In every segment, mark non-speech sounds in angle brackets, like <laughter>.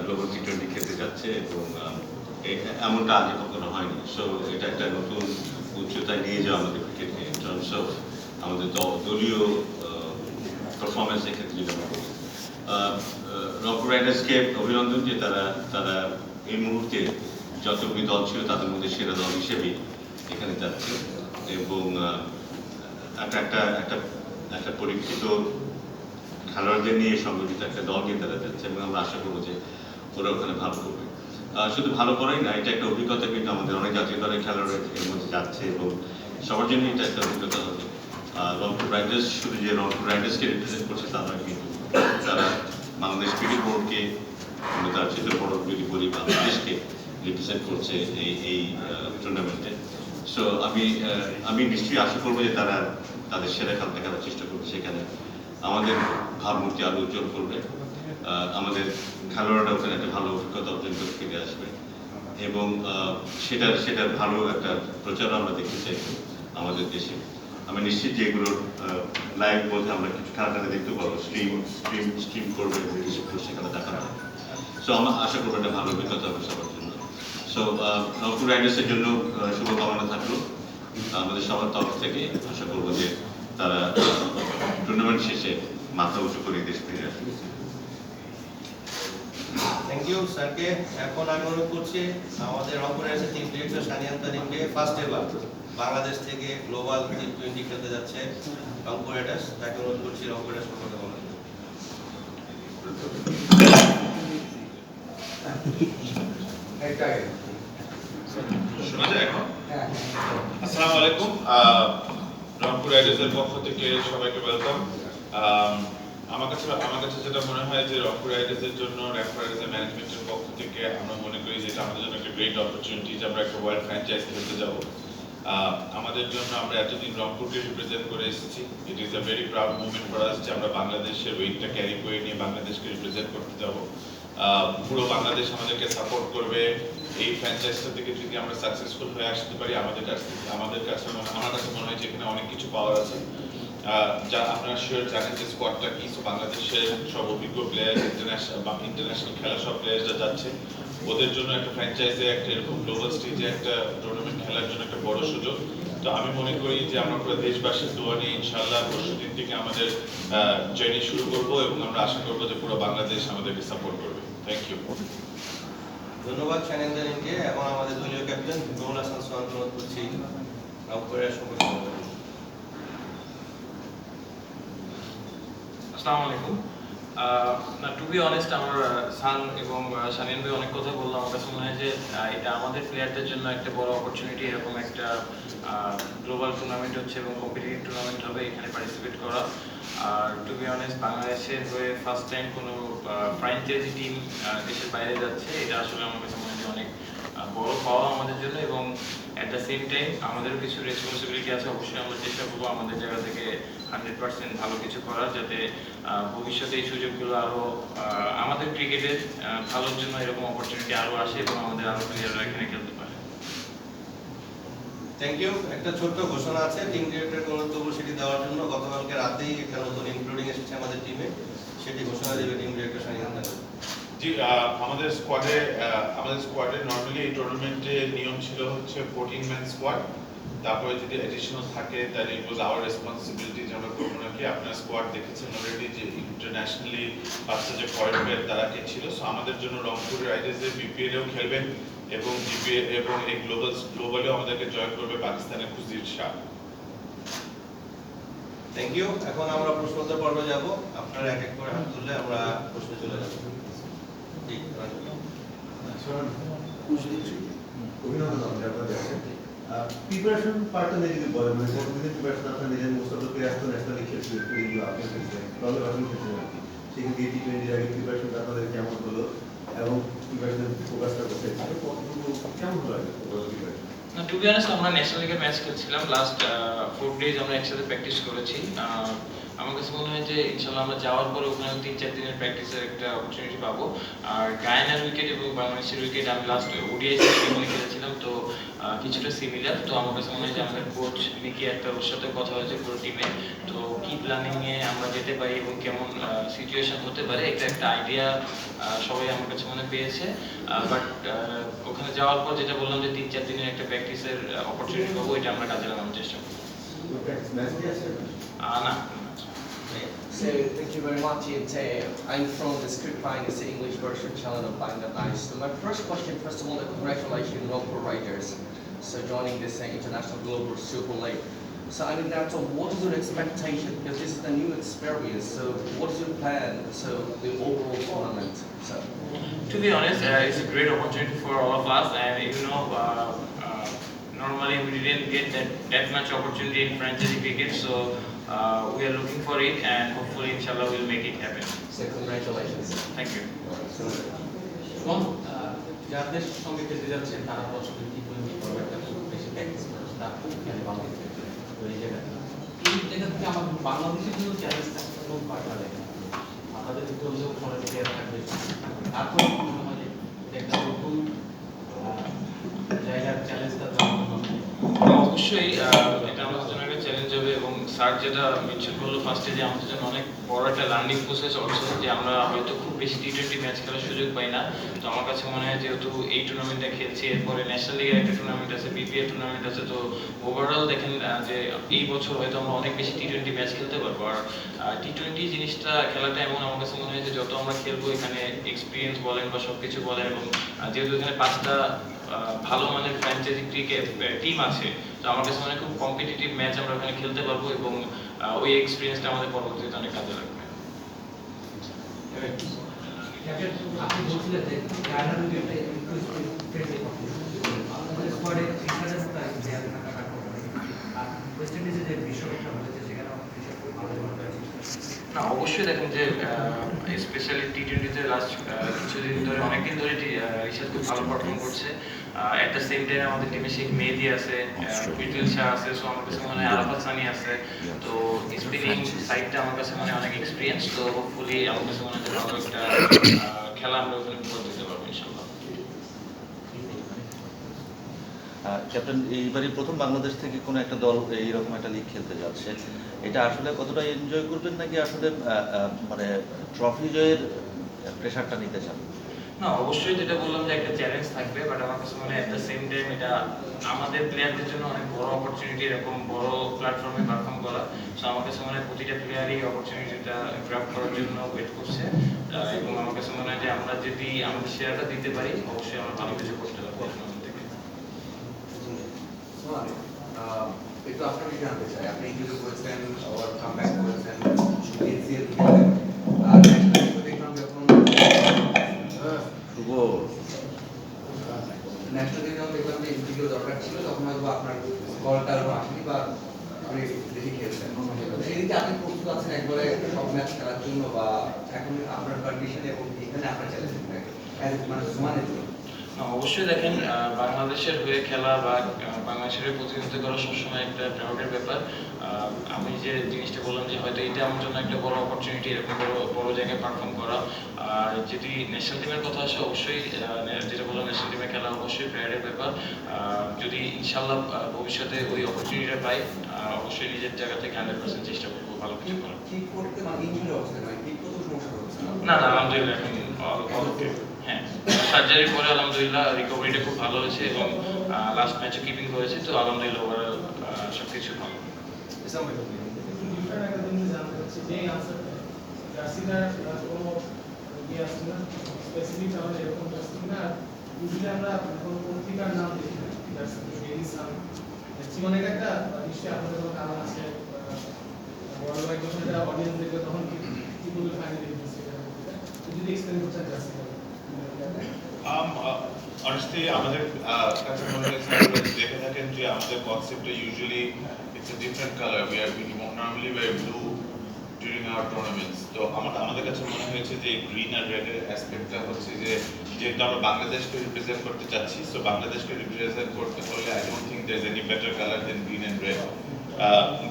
Global T twenty খেলতে যাচ্ছে এবং এমনটা আগে কখনো হয়নি। সো এটা একটা নতুন উচ্চতায় নিয়ে যাওয়া আমাদের ক্রিকেটকে ইন টার্মস অফ আমাদের দল- দলীয় পারফরমেন্স ক্ষেত্রে যদি আমরা বলি রংপুর রাইডার্সকে অভিনন্দন যে তারা তারা এই মুহূর্তে যতগুলি দল ছিল তাদের মধ্যে সেরা দল হিসেবেই এখানে যাচ্ছে এবং একটা একটা একটা একটা পরীক্ষিত খেলোয়াড়দের নিয়ে সংগঠিত একটা দল নিয়ে তারা যাচ্ছে এবং আমরা আশা করব যে ওরা ওখানে ভালো করবে। শুধু ভালো করাই না, এটা একটা অভিজ্ঞতা কিন্তু আমাদের অনেক জাতীয় দলের খেলোয়াড় এর মধ্যে যাচ্ছে এবং সবার জন্য এটা একটা অভিজ্ঞতা হবে। রংপুর রাইডার্স শুধু যে রংপুর রাইডার্সকে রিপ্রেজেন্ট করছে তা নয়, কিন্তু তারা বাংলাদেশ ক্রিকেট বোর্ডকে কিন্তু তার চিত্র বড় যদি বলি, বাংলাদেশকে রিপ্রেজেন্ট করছে এই এই টুর্নামেন্টে সো আমি আমি নিশ্চয়ই আশা করব যে তারা তাদের সেরা খেলা দেখানোর চেষ্টা করবে সেখানে। আমাদের ভাবমূর্তি আরও উজ্জ্বল করবে। আমাদের খেলোয়াড়রা ওখানে একটা ভালো অভিজ্ঞতা অর্জন করে ফিরে আসবে। এবং সেটার সেটার ভালো একটা প্রচার আমরা দেখতে চাই আমাদের দেশে। আমি নিশ্চিত যে এগুলোর লাইভ বলতে আমরা কিছু খেলাটাকে দেখতে পাবো স্ট্রিম স্ট্রিম স্ট্রিম করবে সেখানে দেখানো হবে। সো আমরা আশা করব একটা ভালো অভিজ্ঞতা হবে সবার জন্য। সো রংপুর রাইডার্সের জন্য শুভকামনা থাকল। আমাদের সবার তরফ থেকে আশা করব যে তারা টুর্নামেন্ট শেষে মাথা উঁচু করে দেশ ফিরে আসবে থ্যাংক ইউ স্যারকে। এখন আমি অনুরোধ করছি আমাদের রংপুরের আছে টিম ডিরেক্টর সানিয়ান তারিমকে ফার্স্ট এবার বাংলাদেশ থেকে গ্লোবাল টি টোয়েন্টি খেলতে যাচ্ছে রংপুর রাইডার্স তাকে অনুরোধ করছি রংপুর রাইডার্স সম্পর্কে বলার জন্য। শোনা যায় এখন? আসসালামু আলাইকুম। রংপুর রাইডার্সের পক্ষ থেকে সবাইকে ওয়েলকাম আমার কাছে আমার কাছে যেটা মনে হয় যে রংপুর রাইডার্সের জন্য রংপুর রাইডার্সের ম্যানেজমেন্টের পক্ষ থেকে আমরা মনে করি যে এটা আমাদের জন্য একটা গ্রেট অপরচুনিটি যে আমরা একটা ওয়ার্ল্ড ফ্র্যাঞ্চাইজ খেলতে যাব। আমাদের জন্য আমরা এতদিন রংপুরকে রিপ্রেজেন্ট করে এসেছি। It is a very proud movement for us যে আমরা বাংলাদেশের ওয়েটটা ক্যারি করে নিয়ে বাংলাদেশকে রিপ্রেজেন্ট করতে যাব। পুরো বাংলাদেশ আমাদেরকে সাপোর্ট করবে। এই ফ্র্যাঞ্চাইজটা থেকে যদি আমরা সাকসেসফুল হয়ে আসতে পারি, আমাদের কাছে আমাদের কাছে আমার কাছে মনে হয় যে এখানে অনেক কিছু পাওয়ার আছে। যা আপনারা শিওর জানেন যে স্কোয়াডটা কি? বাংলাদেশের সব অভিজ্ঞ প্লেয়ার ইন্টারন্যাশনাল ইন্টারন্যাশনাল খেলা সব প্লেয়াররা যাচ্ছে। ওদের জন্য একটা ফ্র্যাঞ্চাইজে একটা এরকম গ্লোবাল স্টেজে একটা টুর্নামেন্ট খেলার জন্য একটা বড় সুযোগ। তো আমি মনে করি যে আমরা পুরো দেশবাসীর দোয়া নিয়ে ইনশাআল্লাহ পরশু দিন থেকে আমাদের জার্নি শুরু করব এবং আমরা আশা করব যে পুরো বাংলাদেশ আমাদেরকে সাপোর্ট করবে। থ্যাংক ইউ ধন্যবাদ সানিয়ান তারিমকে এবং আমাদের দলীয় ক্যাপ্টেন রুহুল হাসান সোহানকে অনুরোধ করছি আসসালামু আলাইকুম। টু বি অনেস্ট আমার সান এবং ভাই অনেক কথা বললাম আমার কাছে মনে হয় যে এটা আমাদের প্লেয়ারদের জন্য একটা বড় অপরচুনিটি এরকম একটা গ্লোবাল টুর্নামেন্ট হচ্ছে এবং কম্পিটিটিভ টুর্নামেন্ট হবে, এখানে পার্টিসিপেট করা। আর টু বি অনেস্ট বাংলাদেশের হয়ে ফার্স্ট টাইম কোনো ফ্র্যাঞ্চাইজি টিম দেশের বাইরে যাচ্ছে এটা আসলে আমার কাছে অনেক বড় পাওয়া আমাদের জন্য এবং অ্যাট দ্য সেম টাইম আমাদেরও কিছু রেসপন্সিবিলিটি আছে। অবশ্যই আমরা চেষ্টা করব আমাদের জায়গা থেকে হান্ড্রেড পার্সেন্ট ভালো কিছু করার যাতে ভবিষ্যতে এই সুযোগগুলো আরও আমাদের ক্রিকেটের ভালোর জন্য এরকম অপরচুনিটি আরও আসে এবং আমাদের আরও প্লেয়াররা এখানে খেলতে পারে। থ্যাংক ইউ একটা ছোট্ট ঘোষণা আছে টিম ডিরেক্টরকে অনুরোধ সেটি দেওয়ার জন্য গতকালকে রাতেই একটা নতুন ইনক্লুডিং এসেছে আমাদের টিমে সেটি ঘোষণা দেবে টিম ডিরেক্টর জি আমাদের স্কোয়াডে আমাদের স্কোয়াডে নর্মালি এই টুর্নামেন্টে নিয়ম ছিল হচ্ছে ফোরটিন ম্যান স্কোয়াড তারপরে যদি অ্যাডিশনাল থাকে তাহলে ইট ওয়াজ আওয়ার রেসপন্সিবিলিটি যে আমরা করব নাকি আপনার স্কোয়াড দেখেছেন অলরেডি যে ইন্টারন্যাশনালি পাঁচটা যে ফরেন প্লেয়ার তারা কে ছিল। সো আমাদের জন্য রংপুর রাইডার্সের বিপিএলেও খেলবেন এবং জিপিএ এবং এই গ্লোবাল গ্লোবালেও আমাদেরকে জয়েন করবে পাকিস্তানের খুশির শাহ থ্যাংক ইউ এখন আমরা প্রশ্নোত্তর পর্বে যাব। আপনারা এক এক করে হাত তুললে আমরা প্রশ্নে চলে যাব। আপনাদের প্রিপারেশন পার্টটা নিয়ে যদি বলেন মানে কতদিনের প্রিপারেশন আপনার নিজের মোস্ট অফ দ্য প্লেয়ার্স তো ন্যাশনালি খেলছে এগুলো আপনি খেলছেন বাংলাদেশে খেলছেন আর কি সেক্ষেত্রে টি টোয়েন্টির আগে প্রিপারেশনটা আপনাদের কেমন হলো? এবং প্রিপারেশনের ফোকাসটা কোথায় কেমন হলো? আর প্রিপারেশন না টু বি অনেস্ট আমরা ন্যাশনাল লিগের ম্যাচ খেলছিলাম লাস্ট ফোর ডেজ আমরা একসাথে প্র্যাকটিস করেছি। আমার কাছে মনে হয় যে ইনশাল্লাহ আমরা যাওয়ার পরে ওখানে তিন চার দিনের প্র্যাকটিসের একটা অপরচুনিটি পাবো। আর গায়ানার উইকেট এবং বাংলাদেশের উইকেট আমি লাস্ট ওডিআই সেমিনে খেলেছিলাম তো কিছুটা সিমিলার তো আমার কাছে মনে হয় যে আমাদের কোচ মিকি একটা ওর সাথে কথা হয়েছে পুরো টিমে তো কি প্ল্যানিং এ আমরা যেতে পারি এবং কেমন সিচুয়েশন হতে পারে এটা একটা আইডিয়া সবাই আমার কাছে মনে পেয়েছে। বাট ওখানে যাওয়ার পর যেটা বললাম যে তিন চার দিনের একটা প্র্যাকটিসের অপরচুনিটি পাবো এটা আমরা কাজে লাগানোর চেষ্টা করব। না। So thank you very much. It's, uh, I'm from the Script Line, it's the English version channel of Bangladesh. So my first question, first of all, congratulations Rockford Riders. So joining this uh, international global super league. So I mean, that's all, what is your expectation? Because this is a new experience. So what is your plan? So the overall tournament. So To be honest, uh, it's a great opportunity for all of us, and you know, uh, uh, normally we didn't get that, that much opportunity in franchise cricket, so uh, we are looking for it, and hopefully, inshallah, we'll make it happen. so congratulations. Thank you. এবং আহ, যাদের সঙ্গে খেলতে যাচ্ছেন তারা বছরে T twenty ফরম্যাটটা খুব বেশি practice করে তার খুব খেলে বাংলাদেশের ক্ষেত্রে তো এই জায়গাটা এই জায়গা থেকে আমার বাংলাদেশের জন্য চ্যালেঞ্জ থাকবে এবং পাল্টা দেয় আমাদের কিন্তু অন্য ফোনে প্লেয়ার থাকবে তারপর মনে হয় যে এটা একটা নতুন আহ, জায়গার চ্যালেঞ্জ তাদের জন্য অবশ্যই আহ, এটা আমাদের জন্য একটা চ্যালেঞ্জ হবে এবং স্যার যেটা মেনশন করল ফার্স্টে যে আমাদের জন্য অনেক বড় একটা লার্নিং প্রসেস অলসো যে আমরা হয়তো খুব বেশি টি টোয়েন্টি ম্যাচ খেলার সুযোগ পাই না। তো আমার কাছে মনে হয় যেহেতু এই টুর্নামেন্টটা খেলছি, এরপরে ন্যাশনাল লিগের একটা টুর্নামেন্ট আছে বিপিএল টুর্নামেন্ট আছে, তো ওভারঅল দেখেন যে এই বছর হয়তো আমরা অনেক বেশি টি টোয়েন্টি ম্যাচ খেলতে পারব। আর টি টোয়েন্টি জিনিসটা খেলাটা এমন আমার কাছে মনে হয় যে যত আমরা খেলব এখানে এক্সপিরিয়েন্স বলেন বা সব কিছু বলেন এবং যেহেতু এখানে পাঁচটা ভালো মানের ফ্র্যাঞ্চাইজি ক্রিকেট টিম আছে তো আমার কাছে মনে খুব কম্পিটিটিভ ম্যাচ আমরা ওখানে খেলতে পারব এবং ওই এক্সপিরিয়েন্সটা আমাদের পরবর্তীতে অনেক কাজে লাগবে আপনি বলছিলেন যে আমাদের স্কোয়াডে আর ওয়েস্ট যে বিশ্বকাপটা হয়েছে সেখানে আমাদের ভালো হয়েছে না অবশ্যই দেখেন যে স্পেশালি টি টোয়েন্টিতে লাস্ট কিছুদিন ধরে অনেকদিন ধরে রিশাদ খুব ভালো পারফর্ম করছে। অ্যাট দ্য সেম টাইম আমাদের টিমে শেখ মেহেদি আছে কুইটুল শাহ আছে সো আমার কাছে মনে হয় আরাফাত সানি আছে। তো স্পিনিং সাইডটা আমার কাছে মানে অনেক এক্সপিরিয়েন্স তো হোপফুলি আমার কাছে মনে হয় ভালো একটা খেলা আমরা উপহার দিতে পারব ইনশাল্লাহ। ক্যাপ্টেন, এইবারই প্রথম বাংলাদেশ থেকে কোনো একটা দল এইরকম একটা লিগ খেলতে যাচ্ছে। এটা আসলে কতটা এনজয় করবেন নাকি আসলে মানে ট্রফি জয়ের প্রেশারটা নিতে চান? না, অবশ্যই যেটা বললাম যে একটা চ্যালেঞ্জ থাকবে বাট আমার কাছে এট দ্য সেম টাইম এটা আমাদের প্লেয়ারদের জন্য অনেক বড় অপরচুনিটি এরকম বড় প্ল্যাটফর্মে পারফর্ম করা। সো আমার কাছে প্রতিটা প্লেয়ারই অপরচুনিটিটা গ্রাফ করার জন্য ওয়েট করছে। এবং আমার কাছে মনে হয় যে আমরা যদি আমাদের শেয়ারটা দিতে পারি, অবশ্যই আমরা ভালো কিছু করতে পারব। টুর্নামেন্ট থেকে সোনালি, আহ, একটু আপনার জানতে চাই। আপনি ইন্টারভিউ করেছেন আবার কামব্যাক করেছেন এনসিএল খেলেন আর দেখলাম যখন শুভ। ন্যাশনাল যখন দেখলাম যে ইন্টারভিউ দরকার ছিল তখন হয়তো আপনার কলটা আরও আসেনি বা আপনি বেশি খেলছেন এই আপনি প্রস্তুত আছেন একবারে সব ম্যাচ খেলার জন্য বা এখন আপনার কন্ডিশন এবং এখানে আপনার চ্যালেঞ্জ মানে সমানের জন্য অবশ্যই দেখেন আহ, বাংলাদেশের হয়ে খেলা বা বাংলাদেশের প্রতিনিধিত্ব করা সবসময় একটা প্রাউডের ব্যাপার। আমি যে জিনিসটা বললাম যে হয়তো এটা আমার জন্য একটা বড় অপরচুনিটি এরকম বড় বড় জায়গায় পারফর্ম করা। আর যদি ন্যাশনাল টিমের কথা আসে অবশ্যই যেটা বললাম ন্যাশনাল টিমে খেলা অবশ্যই প্রাউডের ব্যাপার। যদি ইনশাল্লাহ ভবিষ্যতে ওই অপরচুনিটিটা পাই অবশ্যই নিজের জায়গা থেকে হান্ড্রেড পার্সেন্ট চেষ্টা করব ভালো কিছু করার। মানে না না আলহামদুলিল্লাহ এখন। হ্যাঁ সার্জারির পরে আলহামদুলিল্লাহ রিকভারিটা খুব ভালো হয়েছে এবং লাস্ট ম্যাচে কিপিং করেছে তো আলহামদুলিল্লাহ ওভারঅল সব কিছু ভালো। চাচ্ছি আমরা কোনো পত্রিকার নাম দেখি না জার্সি ডেইলি সান জীবনের একটা? নিশ্চয়ই আপনাদের কোনো কারণ আছে ওয়ার্ল্ড ওয়াইড যখন অডিয়েন্স দেখবে তখন কি কি বলবে ফাইনালি যদি এক্সপ্লেন Um, uh, honestly, আমাদের কাছে মনে হয় স্যার দেখে থাকেন যে আমাদের কনসেপ্টটা usually it's a different colour we are normally wear blue during our tournaments তো আমার আমাদের কাছে মনে হয়েছে যে গ্রিন আর রেড এর অ্যাসপেক্টটা হচ্ছে যে যেহেতু আমরা বাংলাদেশকে রিপ্রেজেন্ট করতে চাচ্ছি সো বাংলাদেশকে রিপ্রেজেন্ট করতে হলে I don't think there any better colour than green and red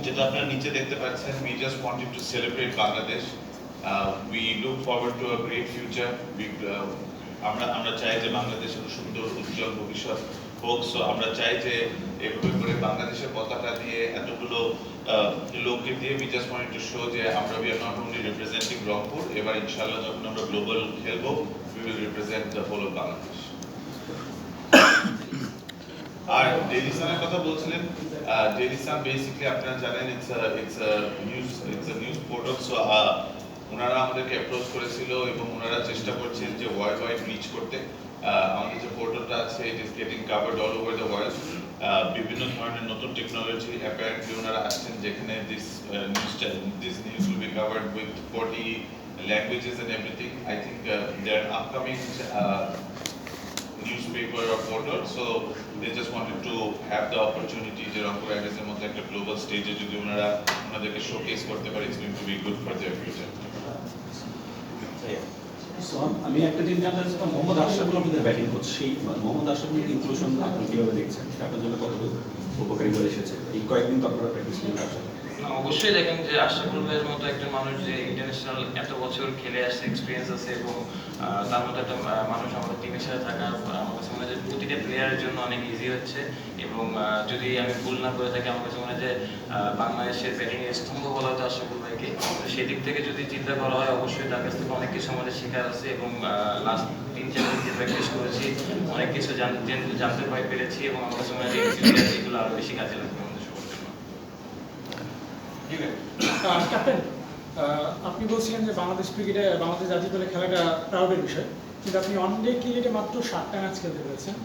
যেটা আপনারা নিচে দেখতে পাচ্ছেন we just wanted to celebrate Bangladesh we look forward to a great future আমরা আমরা চাই যে বাংলাদেশের সুন্দর উজ্জ্বল ভবিষ্যৎ হোক। সো আমরা চাই যে এভাবে করে বাংলাদেশের পতাকা দিয়ে এতগুলো লোককে দিয়ে we just wanted to show যে আমরা we are not only representing Rangpur এবার ইনশাআল্লাহ যখন আমরা গ্লোবাল খেলব we will represent the whole of Bangladesh R daily সানের কথা বলছিলেন ডেইলি সান বেসিক্যালি আপনারা জানেন it's it's news it's news portal so ওনারা আমাদেরকে অ্যাপ্রোচ করেছিল এবং ওনারা চেষ্টা করছেন যে ওয়ার্ল্ড ওয়াইড রিচ করতে আমাদের যে পোর্টালটা আছে it is getting covered all over the world বিভিন্ন ধরনের নতুন টেকনোলজি অ্যাপারেন্টলি ওনারা আসছেন যেখানে this news this news will be covered with forty languages and everything I think there upcoming newspaper or portal, so they just wanted to have the opportunity যে রংপুর রাইডার্সের মধ্যে একটা গ্লোবাল স্টেজে যদি ওনারা ওনাদেরকে শোকেস করতে পারি it's going to be good for their future so আমি একটা জিনিস জানতে চাচ্ছিলাম মোহাম্মদ আশরাফুল আমাদের ব্যাটিং কোচ সেই মোহাম্মদ আশরাফুলের ইনক্লুশন আপনি কীভাবে দেখছেন? সেটা আপনার জন্য কত উপকারী হয়ে এসেছে? এই কয়েকদিন তো আপনারা প্র্যাকটিস করে অবশ্যই দেখেন যে আশরাফুল ভাইয়ের মতো একজন মানুষ যে ইন্টারন্যাশনাল এত বছর খেলে আসছে এক্সপিরিয়েন্স আছে এবং তার মতো একটা মানুষ আমাদের টিমের সাথে থাকা আমার কাছে মনে হয় যে প্রতিটা প্লেয়ারের জন্য অনেক ইজি হচ্ছে এবং যদি আমি ভুল না করে থাকি, আমার কাছে মনে হয় যে বাংলাদেশের ব্যাটিং এর স্তম্ভ বলা হতো আশরাফুল ভাইকে। সেদিক থেকে যদি চিন্তা করা হয়, অবশ্যই তার কাছ থেকে অনেক কিছু আমাদের শেখার আছে এবং লাস্ট তিন, চার দিন যে প্র্যাকটিস করেছি, অনেক কিছু জান- জানতে পাই, পেরেছি এবং আমার কাছে মনে হয় যে এগুলো আরও বেশি কাজে লাগবে। ক্যাপ্টেন আপনি বলছিলেন যে বাংলাদেশ ক্রিকেটে বাংলাদেশ জাতীয় দলে খেলাটা প্রাউডের বিষয়। কিন্তু আপনি ওয়ানডে ক্রিকেটে মাত্র সাতটা ম্যাচ খেলতে পেরেছেন।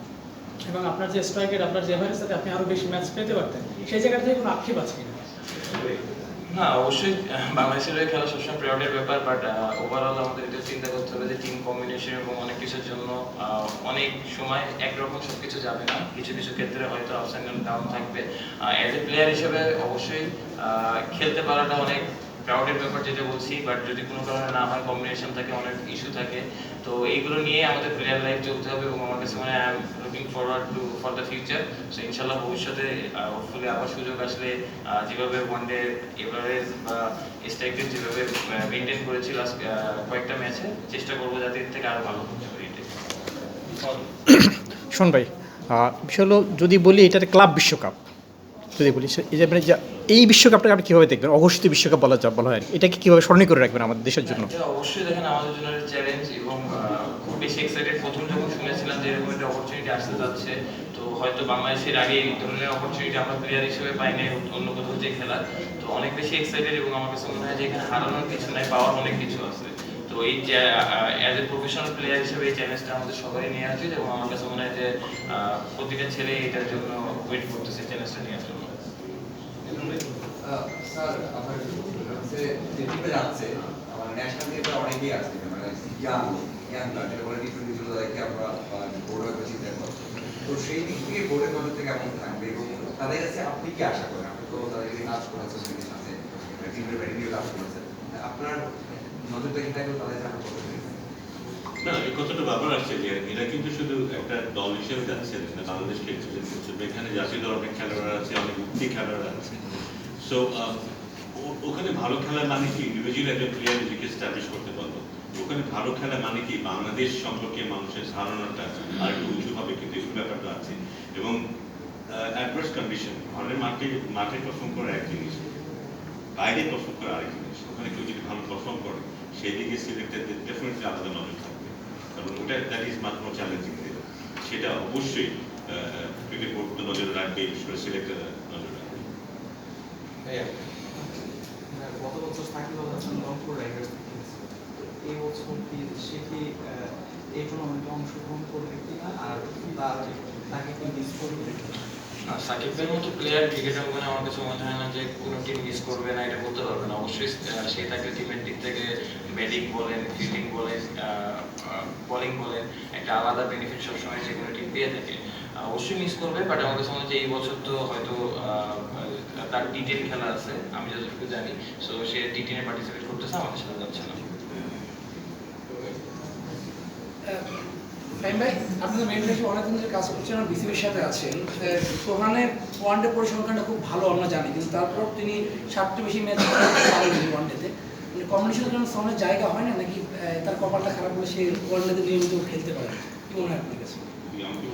এবং আপনার যে স্ট্রাইকের আপনার যে সাথে আপনি আরও বেশি ম্যাচ পেতে পারতেন। সেই জায়গা থেকে কোনো আক্ষেপ আছে কিনা? না অবশ্যই বাংলাদেশের হয়ে খেলা সবসময় প্রাউডের ব্যাপার বাট ওভারঅল আমাদের এটা চিন্তা করতে হবে যে টিম কম্বিনেশন এবং অনেক কিছুর জন্য অনেক সময় একরকম সব কিছু যাবে না। কিছু কিছু ক্ষেত্রে হয়তো আপস অ্যান্ড ডাউন থাকবে। অ্যাজ এ প্লেয়ার হিসেবে অবশ্যই খেলতে পারাটা অনেক প্রাউডের ব্যাপার যেটা বলছি বাট যদি কোনো কারণে না হয় কম্বিনেশন থাকে, অনেক ইস্যু থাকে তো এইগুলো নিয়ে আমাদের প্লেয়ার লাইফ চলতে হবে এবং আমার কাছে মনে I am looking forward to for the future so ইনশাল্লাহ ভবিষ্যতে হোপফুলি আবার সুযোগ আসলে যেভাবে ওয়ান ডে এভারেজ বা স্ট্রাইকের যেভাবে মেনটেন করেছি লাস্ট কয়েকটা ম্যাচে চেষ্টা করব যাতে এর থেকে আরও ভালো করতে পারি <coughs> শোন ভাই বিষয় হলো যদি বলি এটা ক্লাব বিশ্বকাপ। যদি বলি এই যে মানে এই বিশ্বকাপটাকে আপনি কীভাবে দেখবেন? অঘোষিত বিশ্বকাপ বলা যা বলা হয়। এটাকে কীভাবে স্মরণীয় করে রাখবেন আমাদের দেশের জন্য? অবশ্যই দেখেন আমাদের জন্য চ্যালেঞ্জ এবং খুব বেশি এক্সাইটেড প্রথম যখন শুনেছিলাম যে এরকম একটা অপরচুনিটি আসতে যাচ্ছে তো হয়তো বাংলাদেশের আগে এই ধরনের অপরচুনিটি আমরা প্লেয়ার হিসেবে পাই নাই অন্য কোথাও যে খেলার তো অনেক বেশি এক্সাইটেড এবং আমার কাছে মনে হয় যে এখানে হারানোর কিছু নাই পাওয়ার অনেক কিছু আছে। তো এই অ্যাজ এ প্রফেশনাল প্লেয়ার হিসেবে এই চ্যালেঞ্জটা আমাদের সবারই নিয়ে উচিত এবং আমার কাছে মনে হয় যে প্রতিটা ছেলে এটার জন্য ওয়েট করতেছে চ্যালেঞ্জটা জন্য আহ, স্যার, আমার হচ্ছে যে যাচ্ছে আমার ন্যাশনাল টিমে অনেকেই আছে মানে ইয়াং ইয়াং যেটা বলে টি টোয়েন্টি ছিল তাদেরকে আমরা বোর্ড হয়তো চিন্তা তো সেই দিক থেকে বোর্ডের নজর থেকে কেমন থাকবে এবং তাদের কাছে আপনি কি আশা করেন? আপনি তো তাদেরকে কাজ করেছেন নিজের সাথে টিমের ব্যাটিং নিয়ে করেছেন। আপনার নজরটা কি থাকবে তাদের সাথে? কত না, এই কথাটা বারবার আসছে যে এরা কিন্তু শুধু একটা দল হিসেবে যাচ্ছে না বাংলাদেশ খেলছে এখানে জাতীয় দল অনেক খেলোয়াড় আছে, অনেক উঠতি খেলোয়াড় আছে। সো ওখানে ভালো খেলা মানে কি? ইন্ডিভিজুয়াল একজন প্লেয়ার নিজেকে স্ট্যাবলিশ করতে পারল। ওখানে ভালো খেলা মানে কি? বাংলাদেশ সম্পর্কে মানুষের ধারণাটা আর একটু উঁচু হবে, কিন্তু এই ব্যাপারটা আছে। এবং অ্যাডভার্স কন্ডিশন ঘরের মাঠে মাঠে পারফর্ম করা এক জিনিস, বাইরে পারফর্ম করা আরেক জিনিস। ওখানে কেউ যদি ভালো পারফর্ম করে, সেই দিকে সিলেক্টেডদের ডেফিনেটলি আলাদা নজর থাকবে। কারণ ওটা that is much more challenging সেটা অবশ্যই ক্রিকেট বোর্ড নজর রাখবে বিশেষ করে সিলেক্টেড রাখবে গত বছর সাকিব আল হাসান রংপুর রাইডার্স এই বছর কি সে কি আহ, এই টুর্নামেন্টে অংশগ্রহণ করবে কিনা আর তার তাকে কি মিস করবে? সাকিবের মতো প্লেয়ার আমার কাছে মনে হয় না যে কোনো টিম মিস করবে না এটা বলতে পারবে না। অবশ্যই সে তাকে টিমের দিক থেকে ব্যাটিং বলেন ফিল্ডিং বলেন বোলিং বলেন একটা আলাদা বেনিফিট সবসময় যে কোনো টিম পেয়ে থাকে। অবশ্যই মিস করবে বাট আমার কাছে মনে হয় যে এই বছর তো হয়তো তার টি টেন খেলা আছে আমি যতটুকু জানি সো সে টি টেনে পার্টিসিপেট করতেছে আমাদের সাথে যাচ্ছে না। ফাইন ভাই আপনি তো হিসেবে অনেকদিন ধরে কাজ করছেন আর বিসিবির সাথে আছেন? সোহানের ওয়ান ডে পরিসংখ্যানটা খুব ভালো আমরা জানি কিন্তু তারপর তিনি সাতটি বেশি ম্যাচ মানে কম্বিনেশনের জন্য সোহানের জায়গা হয় না নাকি তার কপালটা খারাপ হলে সে নিয়মিত খেলতে পারে? কি মনে হয় আপনার কাছে? আমাকে